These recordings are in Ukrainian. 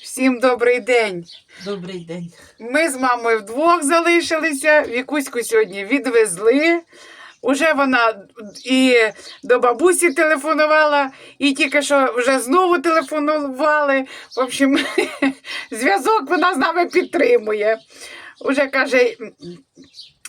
Всім добрий день. Добрий день. Ми з мамою вдвох залишилися. Вікуську сьогодні відвезли. Уже вона і до бабусі телефонувала, і тільки що вже знову телефонували. В общем, зв'язок вона з нами підтримує. Уже каже,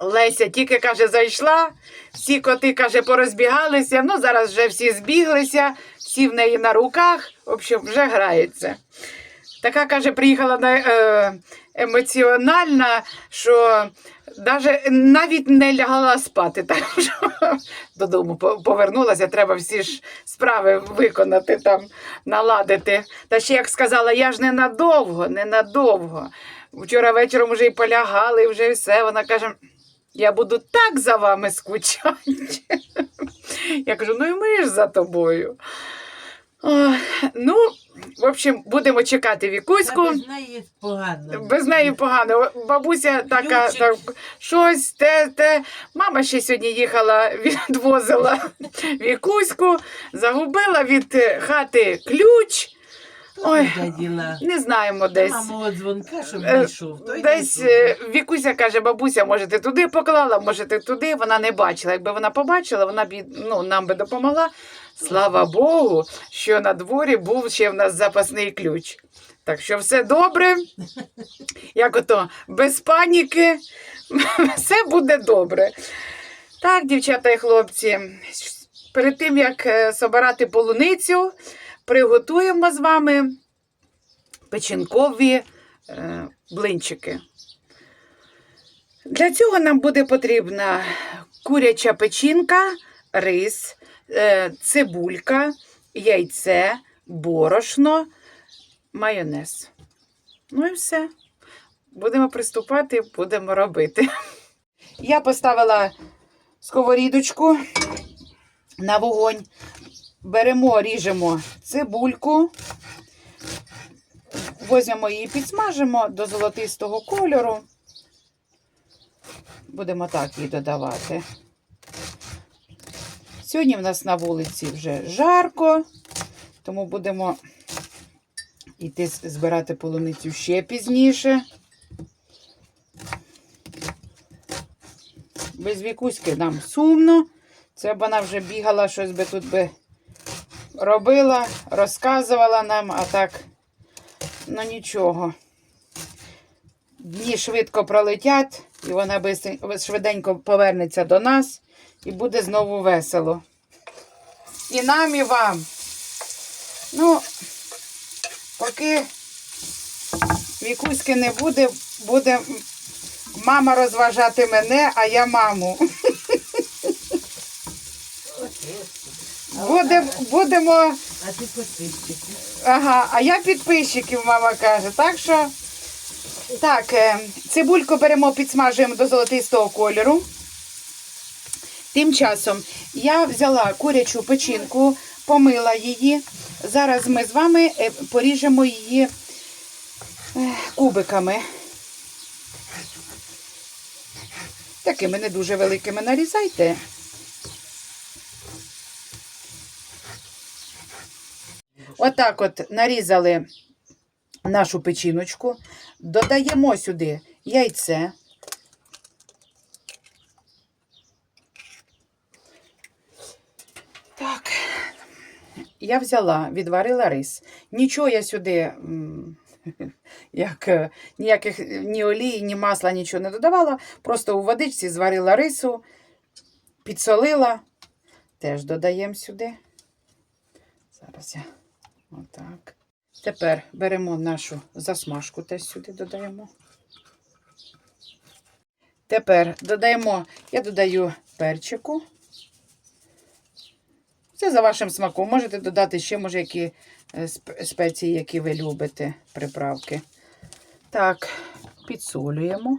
Леся тільки каже, зайшла, всі коти каже, порозбігалися. Ну, зараз вже всі збіглися, всі в неї на руках, в общем, вже грається. Така каже, приїхала на, е, емоціональна, що даже, навіть не лягала спати. Так що додому повернулася, треба всі ж справи виконати, там, наладити. Та ще як сказала, я ж ненадовго, ненадовго. Вчора вечором вже і полягали, і вже все. Вона каже. Я буду так за вами скучати. Я кажу, ну і ми ж за тобою. Ой, ну, в общем, будемо чекати Та Вікуську. без неї погано. Без неї погано. Бабуся така, так, щось, те, те. Мама ще сьогодні їхала, відвозила Вікуську, загубила від е, хати ключ. Ой. Не знаємо десь. Мамого дзвонка, щоб Е. Той Десь е, Вікуся каже, бабуся, може, ти туди поклала, може, ти туди. Вона не бачила. Якби вона побачила, вона б ну, нам би допомогла. Слава Богу, що на дворі був ще в нас запасний ключ. Так що все добре. Як ото без паніки, все буде добре. Так, дівчата і хлопці, перед тим як е, собирати полуницю, приготуємо з вами печінкові е, блинчики. Для цього нам буде потрібна куряча печінка, рис, цибулька, яйце, борошно, майонез. Ну і все. Будемо приступати, будемо робити. Я поставила сковорідочку на вогонь. Беремо, ріжемо цибульку. Возьмемо її, підсмажимо до золотистого кольору. Будемо так її додавати. Сьогодні в нас на вулиці вже жарко, тому будемо йти збирати полуницю ще пізніше. Без вікуськи нам сумно. Це б вона вже бігала, щось би тут би робила, розказувала нам, а так, ну нічого. Дні швидко пролетять, і вона швиденько повернеться до нас і буде знову весело. І нам, і вам. Ну, поки вікуськи не буде, буде мама розважати мене, а я маму. Будем, будемо. А ти посвідчик. Ага, а я підписчиків, мама каже. Так що. Так, е, цибульку беремо, підсмажуємо до золотистого кольору. Тим часом я взяла курячу печінку, помила її. Зараз ми з вами е, поріжемо її е, кубиками. Такими не дуже великими нарізайте. Отак от нарізали нашу печіночку, додаємо сюди яйце. Так, я взяла, відварила рис. Нічого я сюди, як, е, ніяких е, ні олії, ні масла, нічого не додавала. Просто у водичці зварила рису, підсолила. Теж додаємо сюди. Зараз я отак. Тепер беремо нашу засмажку, теж сюди додаємо. Тепер додаємо, я додаю перчику. Це за вашим смаком. Можете додати ще, може, які е, спеції, які ви любите, приправки. Так, підсолюємо.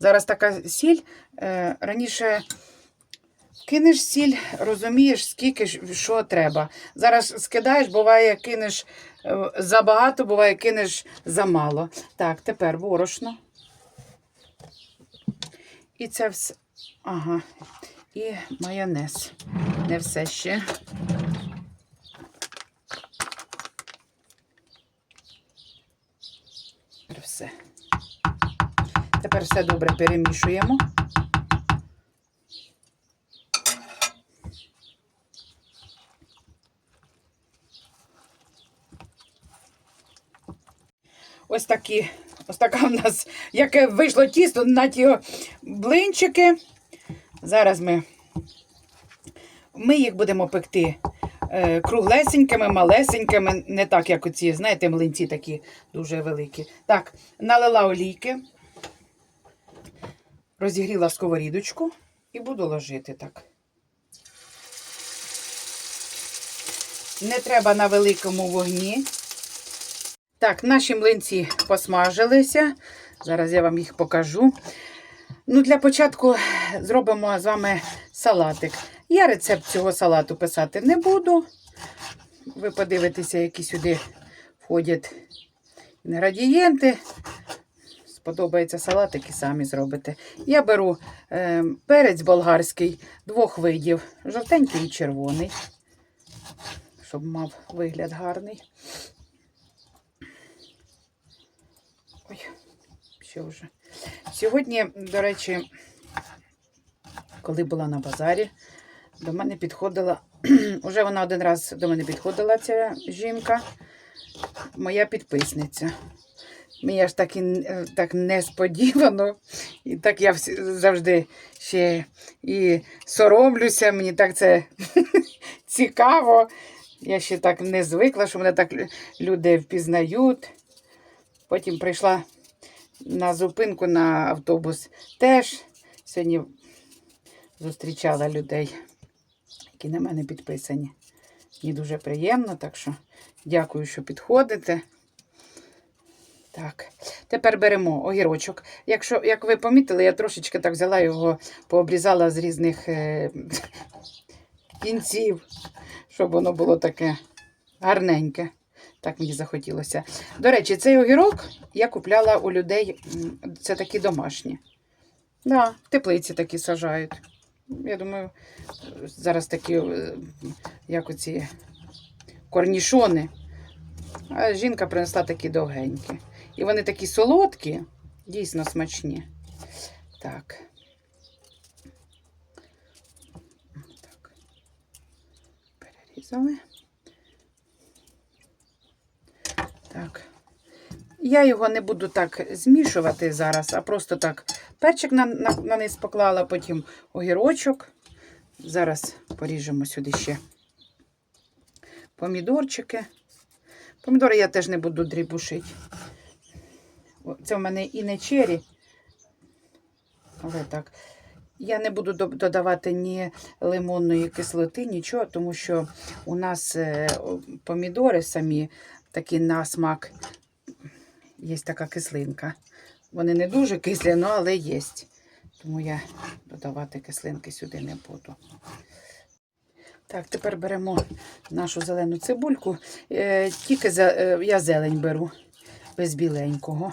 Зараз така сіль. е, Раніше кинеш сіль, розумієш, скільки що треба. Зараз скидаєш, буває, кинеш е, забагато, буває, кинеш замало. Так, тепер борошно. І це все. Ага, і майонез. Не все ще. Тепер все. Тепер все добре перемішуємо. Ось такі ось така в нас, яке вийшло тісто на ті блинчики. Зараз ми, ми їх будемо пекти е, круглесенькими, малесенькими, не так, як оці, знаєте, млинці такі дуже великі. Так, налила олійки, розігріла сковорідочку і буду ложити так. Не треба на великому вогні. Так, наші млинці посмажилися. Зараз я вам їх покажу. Ну, для початку зробимо з вами салатик. Я рецепт цього салату писати не буду. Ви подивитеся, які сюди входять інгредієнти. Сподобається салатик і самі зробите. Я беру е, перець болгарський двох видів: жовтенький і червоний, щоб мав вигляд гарний. Що вже. Сьогодні, до речі, коли була на базарі, до мене підходила, уже вона один раз до мене підходила, ця жінка, моя підписниця. Мені аж так, і, е, так несподівано, і так я завжди ще і соромлюся, мені так це цікаво. Я ще так не звикла, що мене так люди впізнають. Потім прийшла на зупинку на автобус теж. Сьогодні зустрічала людей, які на мене підписані. Мені дуже приємно, так що дякую, що підходите. Так, тепер беремо огірочок. Якщо, як ви помітили, я трошечки так взяла його, пообрізала з різних е, кінців, щоб воно було таке гарненьке. Так мені захотілося. До речі, цей огірок я купляла у людей, це такі домашні. Да, теплиці такі сажають. Я думаю, зараз такі, е, як оці корнішони. А жінка принесла такі довгенькі. І вони такі солодкі, дійсно смачні. Так. Так. Перерізали. Так. Я його не буду так змішувати зараз, а просто так перчик на, на, на низ поклала, потім огірочок. Зараз поріжемо сюди ще помідорчики. Помідори я теж не буду дрібушити. Це в мене і не чері. Але так. Я не буду додавати ні лимонної кислоти, нічого, тому що у нас е, помідори самі такі на смак. Є така кислинка. Вони не дуже кислі, ну, але є. Тому я додавати кислинки сюди не буду. Так, тепер беремо нашу зелену цибульку. Е, тільки е, я зелень беру без біленького.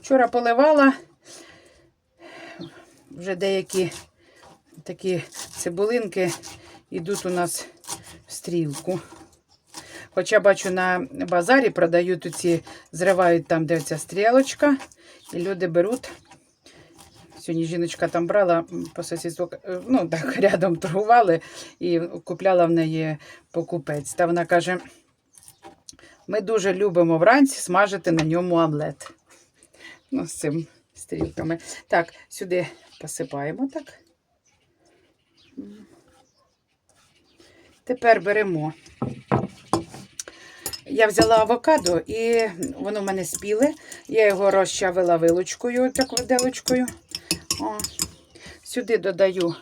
Вчора поливала вже деякі такі цибулинки йдуть у нас стрілку. Хоча бачу, на базарі продають ці, зривають там, де ця стрілочка, і люди беруть. Сьогодні жіночка там брала по сусідству, е, ну так рядом торгували і купляла в неї покупець. Та вона каже: ми дуже любимо вранці смажити на ньому омлет. Ну, з цим стрілками. Так, сюди посипаємо так. Тепер беремо. Я взяла авокадо і воно в мене спіле. Я його розчавила вилочкою, так виделочкою. О. Сюди додаю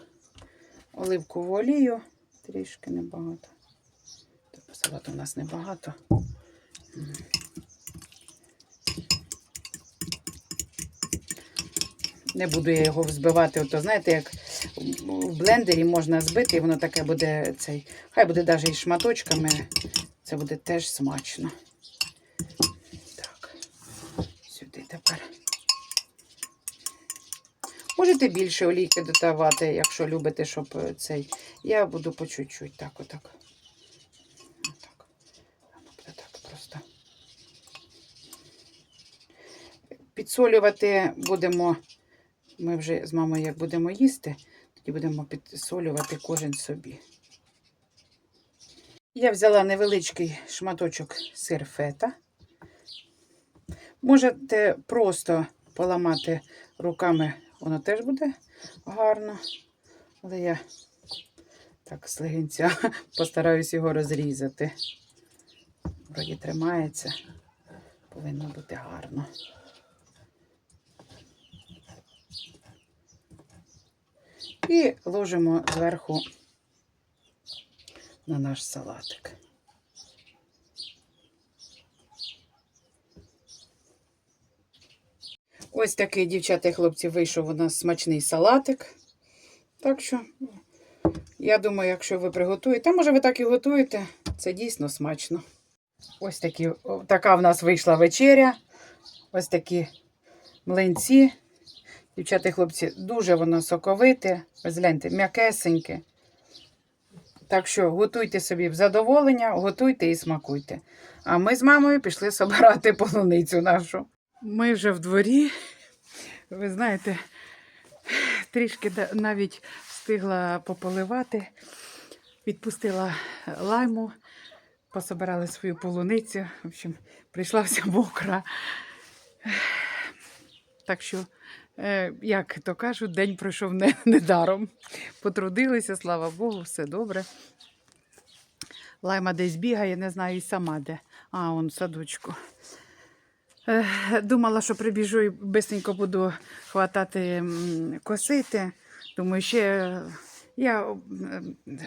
оливкову олію. Трішки небагато. Тобто салату у нас небагато. Не буду я його взбивати. Ото, знаєте, як в блендері можна збити, і воно таке буде цей. Хай буде навіть із шматочками. Це буде теж смачно. Так, сюди тепер. Можете більше олійки додавати, якщо любите, щоб е, цей. Я буду по чуть-чуть, так, отак. Отак. Буде так просто. підсолювати будемо. Ми вже з мамою як будемо їсти, тоді будемо підсолювати кожен собі. Я взяла невеличкий шматочок сир фета. Можете просто поламати руками, воно теж буде гарно. Але я так з легінця постараюсь його розрізати. Вроді тримається. Повинно бути гарно. І ложимо зверху на наш салатик. Ось такий, дівчата і хлопці, вийшов у нас смачний салатик. Так що, я думаю, якщо ви приготуєте, а може ви так і готуєте, це дійсно смачно. Ось такі, така в нас вийшла вечеря. Ось такі млинці. Дівчата і хлопці, дуже воно соковите. Ось гляньте, м'якесеньке. Так що готуйте собі в задоволення, готуйте і смакуйте. А ми з мамою пішли собирати полуницю нашу. Ми вже в дворі. Ви знаєте, трішки навіть встигла пополивати, відпустила лайму, пособирали свою полуницю. В общем, прийшла вся мокра. Так що, як то кажуть, день пройшов не, недаром. Потрудилися, слава Богу, все добре. Лайма десь бігає, не знаю і сама де. А, он садочку. Е, Думала, що прибіжу і бисенько буду хватати косити. Думаю, ще е, я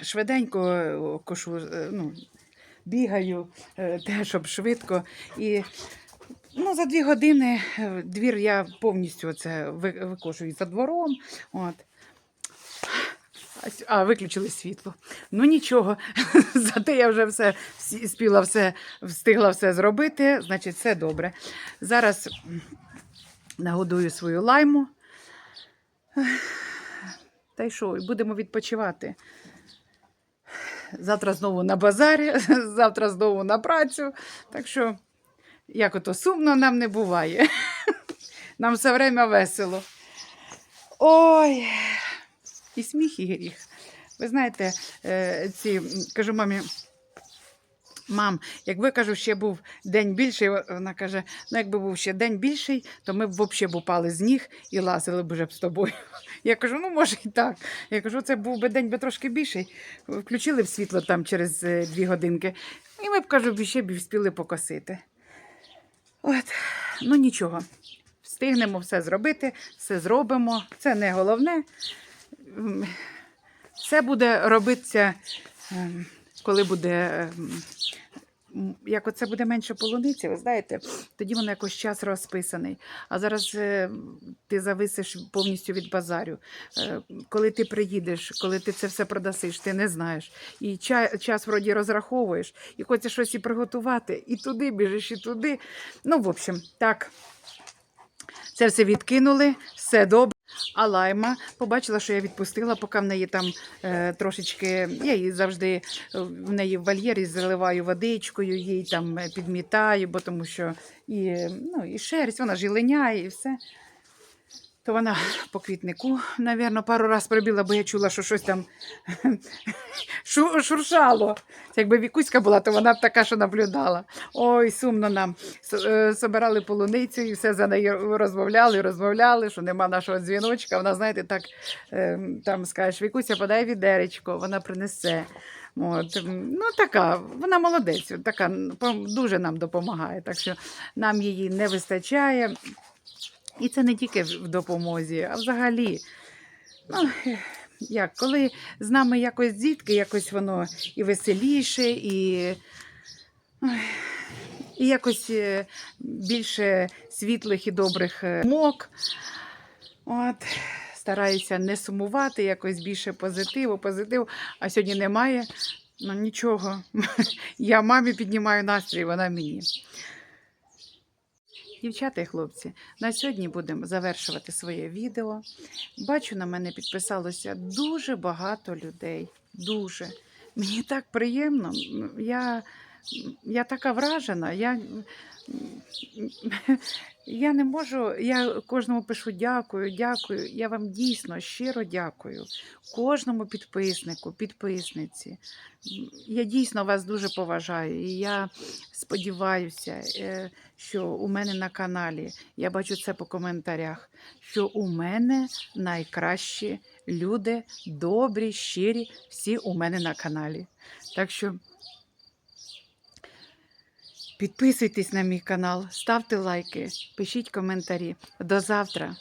швиденько е, кошу, е, ну, бігаю, е, те, щоб швидко. І ну, за дві години е, двір я повністю це викошую за двором. От. А виключили світло. Ну нічого, зате я вже все спіла все, встигла все зробити, значить, все добре. Зараз нагодую свою лайму. Та й що, будемо відпочивати. Завтра знову на базарі, завтра знову на працю. Так що, як ото сумно нам не буває. Нам все время весело. Ой, і сміх, і гріх. Ви знаєте, е, ці, кажу мамі, мам, якби кажу, ще був день більший, вона каже, ну якби був ще день більший, то ми б взагалі б упали з ніг і лазили б уже б з тобою. Я кажу, ну може і так. Я кажу, це був би день би трошки більший. Включили б світло там через е, дві годинки. І ми б кажу, ще б встигли покосити. От, ну нічого. Встигнемо все зробити, все зробимо. Це не головне. Все буде робитися, ем, коли буде. Як оце буде менше полуниці, ви знаєте, тоді воно якось час розписаний. А зараз е, ти зависиш повністю від базарю. Е, коли ти приїдеш, коли ти це все продасиш, ти не знаєш. І ча- час вроді розраховуєш, і хочеш щось і приготувати, і туди біжиш, і туди. Ну, в общем, так. Це все відкинули, все добре. А лайма побачила, що я відпустила, поки в неї там е, трошечки. Я її завжди е, в неї в вольєрі заливаю водичкою, їй там е, підмітаю, бо тому що і, ну, і шерсть, вона ж і линяє, і все. То вона по квітнику, напевно, пару разів пробіла, бо я чула, що щось там шуршало. Якби Вікуська була, то вона б така, що наблюдала. Ой, сумно нам. Е, Собирали полуницю і все за нею розмовляли, розмовляли, що нема нашого дзвіночка. Вона, знаєте, так е, там скажеш, Вікуся, подай відеречко, вона принесе. От, ну, така, вона молодець, така дуже нам допомагає, так що нам її не вистачає. І це не тільки в допомозі, а взагалі. Ну, як, коли з нами якось дітки, якось воно і веселіше, і, і якось е, більше світлих і добрих е, мок. От, стараюся не сумувати, якось більше позитиву, позитиву. А сьогодні немає. Ну нічого. Я мамі піднімаю настрій, вона мені. Дівчата і хлопці, на сьогодні будемо завершувати своє відео. Бачу, на мене підписалося дуже багато людей. Дуже. Мені так приємно. Я я така вражена. Я, я не можу, я кожному пишу дякую, дякую. Я вам дійсно щиро дякую. Кожному підписнику, підписниці. Я дійсно вас дуже поважаю. І я сподіваюся, е, що у мене на каналі, я бачу це по коментарях, що у мене найкращі люди, добрі, щирі, всі у мене на каналі. Так що підписуйтесь на мій канал, ставте лайки, пишіть коментарі. До завтра.